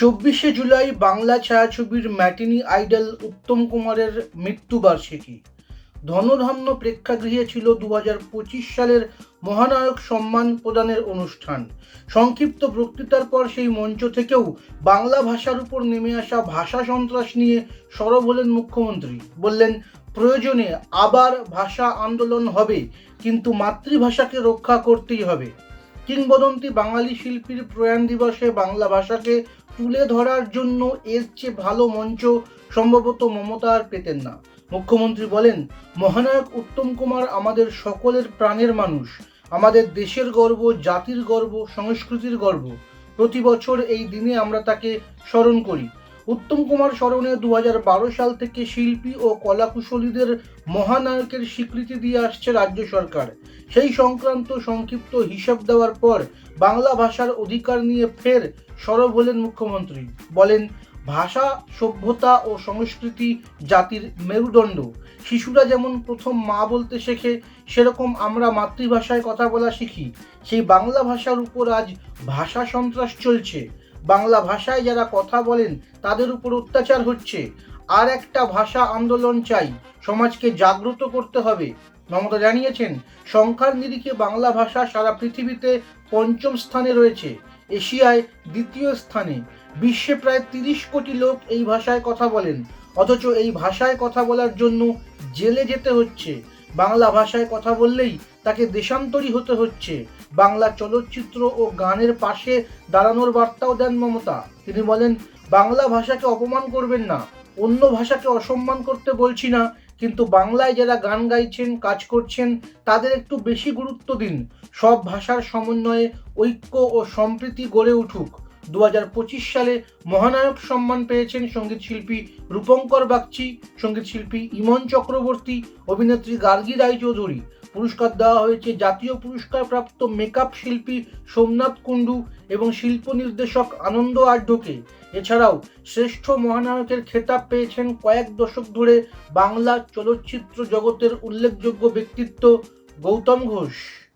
চব্বিশে জুলাই বাংলা ছায়াছবির matinee idol Uttam কুমারের মৃত্যুবার্ষিকী। ধনধান্য প্রেক্ষাগৃহে ছিল দু সালের মহানায়ক সম্মান প্রদানের অনুষ্ঠান। সংক্ষিপ্ত বক্তৃতার পর সেই মঞ্চ থেকেও বাংলা ভাষার উপর নেমে আসা ভাষা সন্ত্রাস নিয়ে সরব হলেন মুখ্যমন্ত্রী। বললেন, প্রয়োজনে আবার ভাষা আন্দোলন হবে, কিন্তু মাতৃভাষাকে রক্ষা করতেই হবে। কিংবদন্তি বাঙালি শিল্পীর প্রয়াণ দিবসে বাংলা ভাষাকে তুলে ধরার জন্য এর চেয়ে ভালো মঞ্চ সম্ভবত মমতা আর পেতেন না। মুখ্যমন্ত্রী বলেন, মহানায়ক উত্তম কুমার আমাদের সকলের প্রাণের মানুষ। আমাদের দেশের গর্ব, জাতির গর্ব, সংস্কৃতির গর্ব। প্রতি বছর এই দিনে আমরা তাকে স্মরণ করি। উত্তম কুমার স্মরণে দু হাজার বারো সাল থেকে শিল্পী ও কলাকুশলীদের মহানায়কের স্বীকৃতি দিয়ে আসছে রাজ্য সরকার। সেই সংক্রান্ত সংক্ষিপ্ত হিসাব দেওয়ার পর বাংলা ভাষার অধিকার নিয়ে ফের সরব হলেন মুখ্যমন্ত্রী। বলেন, ভাষা, সভ্যতা ও সংস্কৃতি জাতির মেরুদণ্ড। শিশুরা যেমন প্রথম মা বলতে শেখে, সেরকম আমরা মাতৃভাষায় কথা বলা শিখি। সেই বাংলা ভাষার উপর আজ ভাষা সন্ত্রাস চলছে। বাংলা ভাষায় যারা কথা বলেন, তাদের উপর অত্যাচার হচ্ছে। আর একটা ভাষা আন্দোলন চাই, সমাজকে জাগ্রত করতে হবে। মমতা জানিয়েছেন, সংখ্যার নিরিখে বাংলা ভাষা সারা পৃথিবীতে পঞ্চম স্থানে রয়েছে, এশিয়ায় দ্বিতীয় স্থানে। বিশ্বে প্রায় তিরিশ কোটি লোক এই ভাষায় কথা বলেন, অথচ এই ভাষায় কথা বলার জন্য জেলে যেতে হচ্ছে। বাংলা ভাষায় কথা বললেই তাকে দেশান্তরী হতে হচ্ছে। বাংলা চলচ্চিত্র ও গানের পাশে দাঁড়ানোর বার্তাও দেন মমতা। তিনি বলেন, বাংলা ভাষাকে অপমান করবেন না, অন্য ভাষাকে অসম্মান করতে বলছি না, কিন্তু বাংলায় যারা গান গাইছেন, কাজ করছেন, তাদের একটু বেশি গুরুত্ব দিন। সব ভাষার সমন্বয়ে ঐক্য ও সম্প্রীতি গড়ে উঠুক। দু হাজার পঁচিশ সালে মহানায়ক সম্মান পেয়েছেন সংগীত শিল্পী রূপঙ্কর বাগচি, সংগীত শিল্পী ইমন চক্রবর্তী, অভিনেত্রী গার্গী রায়চৌধুরী। পুরস্কার দেওয়া হয়েছে জাতীয় পুরস্কার প্রাপ্ত মেকআপ শিল্পী সোমনাথ কুণ্ডু এবং শিল্প নির্দেশক আনন্দ আঢ্যকে এছাড়াও শ্রেষ্ঠ মহানায়কের খেতাব পেয়েছেন কয়েক দশক ধরে বাংলা চলচ্চিত্র জগতের উল্লেখযোগ্য ব্যক্তিত্ব গৌতম ঘোষ।